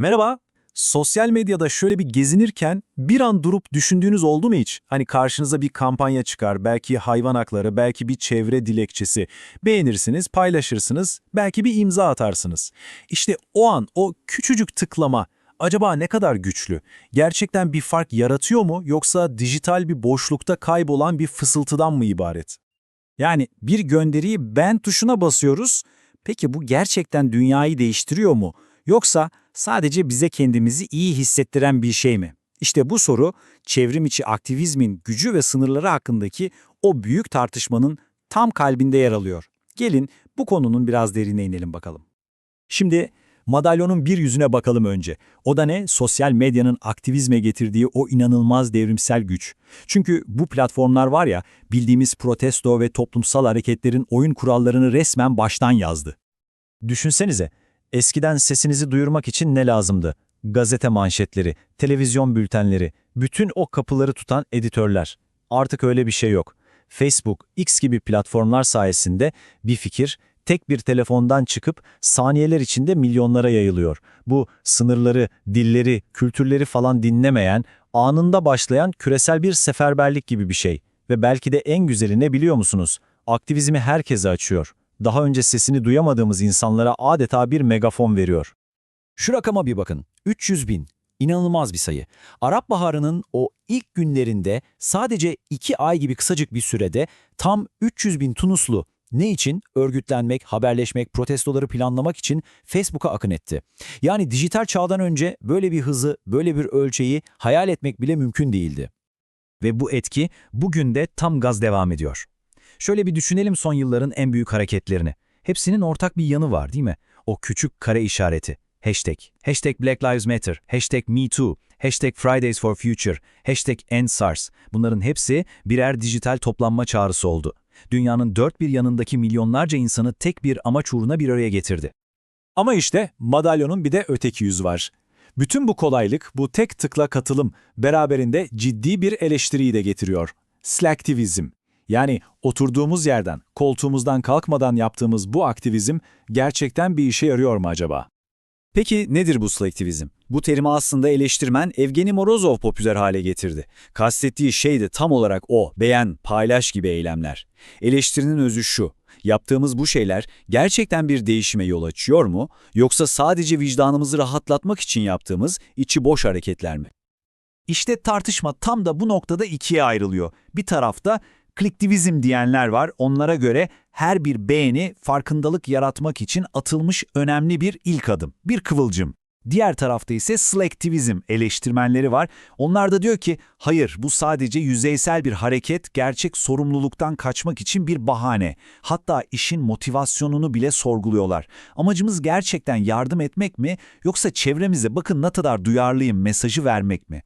Merhaba. Sosyal medyada şöyle bir gezinirken bir an durup düşündüğünüz oldu mu hiç? Hani karşınıza bir kampanya çıkar, belki hayvan hakları, belki bir çevre dilekçesi. Beğenirsiniz, paylaşırsınız, belki bir imza atarsınız. İşte o an o küçücük tıklama acaba ne kadar güçlü? Gerçekten bir fark yaratıyor mu yoksa dijital bir boşlukta kaybolan bir fısıltıdan mı ibaret? Yani bir gönderiyi ben tuşuna basıyoruz. Peki bu gerçekten dünyayı değiştiriyor mu? Yoksa sadece bize kendimizi iyi hissettiren bir şey mi? İşte bu soru çevrim içi aktivizmin gücü ve sınırları hakkındaki o büyük tartışmanın tam kalbinde yer alıyor. Gelin bu konunun biraz derine inelim bakalım. Şimdi madalyonun bir yüzüne bakalım önce. O da ne? Sosyal medyanın aktivizme getirdiği o inanılmaz devrimsel güç. Çünkü bu platformlar var ya, bildiğimiz protesto ve toplumsal hareketlerin oyun kurallarını resmen baştan yazdı. Düşünsenize, eskiden sesinizi duyurmak için ne lazımdı? Gazete manşetleri, televizyon bültenleri, bütün o kapıları tutan editörler. Artık öyle bir şey yok. Facebook, X gibi platformlar sayesinde bir fikir tek bir telefondan çıkıp saniyeler içinde milyonlara yayılıyor. Bu sınırları, dilleri, kültürleri falan dinlemeyen, anında başlayan küresel bir seferberlik gibi bir şey. Ve belki de en güzeli ne biliyor musunuz? Aktivizmi herkese açıyor daha önce sesini duyamadığımız insanlara adeta bir megafon veriyor. Şu rakama bir bakın. 300 bin. İnanılmaz bir sayı. Arap Baharı'nın o ilk günlerinde sadece 2 ay gibi kısacık bir sürede tam 300 bin Tunuslu ne için? Örgütlenmek, haberleşmek, protestoları planlamak için Facebook'a akın etti. Yani dijital çağdan önce böyle bir hızı, böyle bir ölçeği hayal etmek bile mümkün değildi. Ve bu etki bugün de tam gaz devam ediyor. Şöyle bir düşünelim son yılların en büyük hareketlerini. Hepsinin ortak bir yanı var değil mi? O küçük kare işareti. Hashtag. Hashtag Black Lives Matter. Hashtag MeToo. Hashtag Fridays for Future. Hashtag EndSARS. Bunların hepsi birer dijital toplanma çağrısı oldu. Dünyanın dört bir yanındaki milyonlarca insanı tek bir amaç uğruna bir araya getirdi. Ama işte madalyonun bir de öteki yüzü var. Bütün bu kolaylık, bu tek tıkla katılım beraberinde ciddi bir eleştiriyi de getiriyor. Slacktivizm. Yani oturduğumuz yerden, koltuğumuzdan kalkmadan yaptığımız bu aktivizm gerçekten bir işe yarıyor mu acaba? Peki nedir bu selektivizm? Bu terimi aslında eleştirmen Evgeni Morozov popüler hale getirdi. Kastettiği şey de tam olarak o, beğen, paylaş gibi eylemler. Eleştirinin özü şu, yaptığımız bu şeyler gerçekten bir değişime yol açıyor mu, yoksa sadece vicdanımızı rahatlatmak için yaptığımız içi boş hareketler mi? İşte tartışma tam da bu noktada ikiye ayrılıyor. Bir tarafta kliktivizm diyenler var. Onlara göre her bir beğeni farkındalık yaratmak için atılmış önemli bir ilk adım, bir kıvılcım. Diğer tarafta ise selektivizm eleştirmenleri var. Onlar da diyor ki hayır bu sadece yüzeysel bir hareket, gerçek sorumluluktan kaçmak için bir bahane. Hatta işin motivasyonunu bile sorguluyorlar. Amacımız gerçekten yardım etmek mi yoksa çevremize bakın ne kadar duyarlıyım mesajı vermek mi?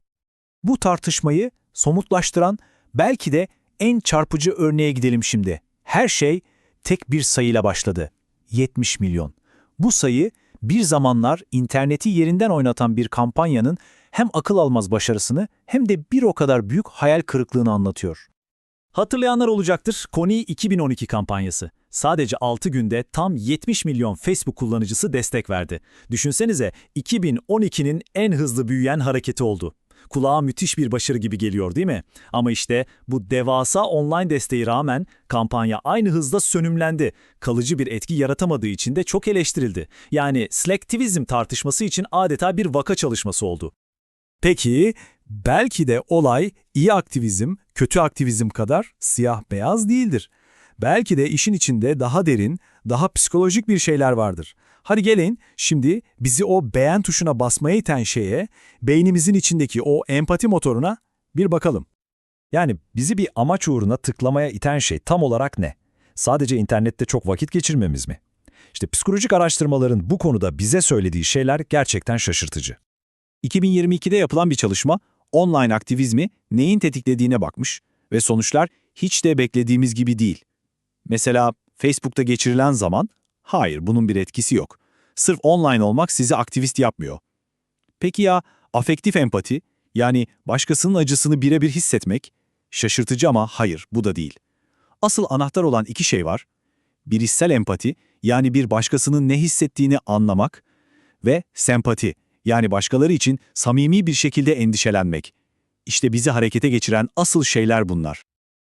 Bu tartışmayı somutlaştıran belki de en çarpıcı örneğe gidelim şimdi. Her şey tek bir sayıyla başladı. 70 milyon. Bu sayı bir zamanlar interneti yerinden oynatan bir kampanyanın hem akıl almaz başarısını hem de bir o kadar büyük hayal kırıklığını anlatıyor. Hatırlayanlar olacaktır Kony 2012 kampanyası. Sadece 6 günde tam 70 milyon Facebook kullanıcısı destek verdi. Düşünsenize 2012'nin en hızlı büyüyen hareketi oldu. Kulağa müthiş bir başarı gibi geliyor değil mi? Ama işte bu devasa online desteği rağmen kampanya aynı hızda sönümlendi. Kalıcı bir etki yaratamadığı için de çok eleştirildi. Yani selektivizm tartışması için adeta bir vaka çalışması oldu. Peki, belki de olay iyi aktivizm, kötü aktivizm kadar siyah-beyaz değildir. Belki de işin içinde daha derin, daha psikolojik bir şeyler vardır. Hadi gelin şimdi bizi o beğen tuşuna basmaya iten şeye, beynimizin içindeki o empati motoruna bir bakalım. Yani bizi bir amaç uğruna tıklamaya iten şey tam olarak ne? Sadece internette çok vakit geçirmemiz mi? İşte psikolojik araştırmaların bu konuda bize söylediği şeyler gerçekten şaşırtıcı. 2022'de yapılan bir çalışma online aktivizmi neyin tetiklediğine bakmış ve sonuçlar hiç de beklediğimiz gibi değil. Mesela Facebook'ta geçirilen zaman, hayır bunun bir etkisi yok. Sırf online olmak sizi aktivist yapmıyor. Peki ya afektif empati, yani başkasının acısını birebir hissetmek? Şaşırtıcı ama hayır bu da değil. Asıl anahtar olan iki şey var. Bilişsel empati, yani bir başkasının ne hissettiğini anlamak ve sempati, Yani başkaları için samimi bir şekilde endişelenmek. İşte bizi harekete geçiren asıl şeyler bunlar.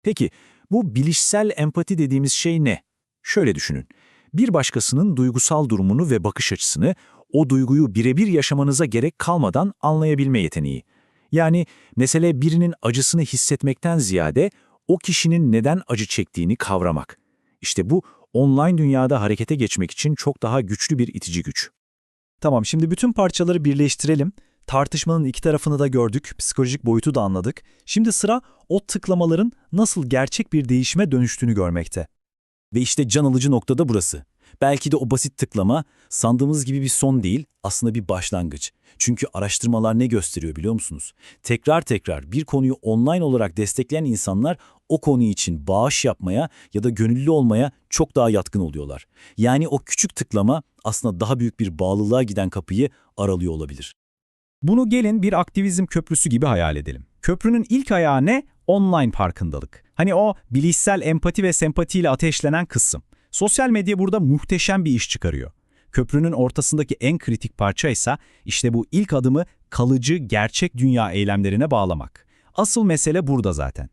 Peki bu bilişsel empati dediğimiz şey ne? Şöyle düşünün. Bir başkasının duygusal durumunu ve bakış açısını o duyguyu birebir yaşamanıza gerek kalmadan anlayabilme yeteneği. Yani mesele birinin acısını hissetmekten ziyade o kişinin neden acı çektiğini kavramak. İşte bu online dünyada harekete geçmek için çok daha güçlü bir itici güç. Tamam şimdi bütün parçaları birleştirelim. Tartışmanın iki tarafını da gördük, psikolojik boyutu da anladık. Şimdi sıra o tıklamaların nasıl gerçek bir değişime dönüştüğünü görmekte. Ve işte can alıcı nokta da burası. Belki de o basit tıklama sandığımız gibi bir son değil, aslında bir başlangıç. Çünkü araştırmalar ne gösteriyor biliyor musunuz? Tekrar tekrar bir konuyu online olarak destekleyen insanlar o konu için bağış yapmaya ya da gönüllü olmaya çok daha yatkın oluyorlar. Yani o küçük tıklama aslında daha büyük bir bağlılığa giden kapıyı aralıyor olabilir. Bunu gelin bir aktivizm köprüsü gibi hayal edelim. Köprünün ilk ayağı ne? Online farkındalık. Hani o bilişsel empati ve sempatiyle ateşlenen kısım. Sosyal medya burada muhteşem bir iş çıkarıyor. Köprünün ortasındaki en kritik parça ise işte bu ilk adımı kalıcı gerçek dünya eylemlerine bağlamak. Asıl mesele burada zaten.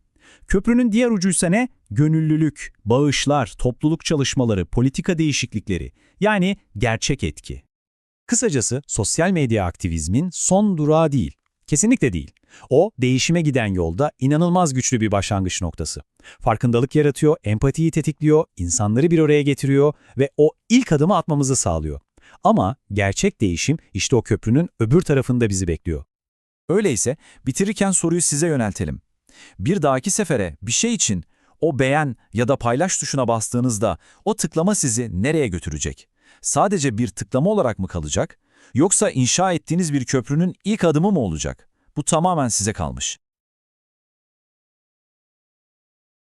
Köprünün diğer ucuysa ne? Gönüllülük, bağışlar, topluluk çalışmaları, politika değişiklikleri. Yani gerçek etki. Kısacası sosyal medya aktivizmin son durağı değil. Kesinlikle değil. O, değişime giden yolda inanılmaz güçlü bir başlangıç noktası. Farkındalık yaratıyor, empatiyi tetikliyor, insanları bir araya getiriyor ve o ilk adımı atmamızı sağlıyor. Ama gerçek değişim işte o köprünün öbür tarafında bizi bekliyor. Öyleyse bitirirken soruyu size yöneltelim. Bir dahaki sefere bir şey için o beğen ya da paylaş tuşuna bastığınızda o tıklama sizi nereye götürecek? Sadece bir tıklama olarak mı kalacak? Yoksa inşa ettiğiniz bir köprünün ilk adımı mı olacak? Bu tamamen size kalmış.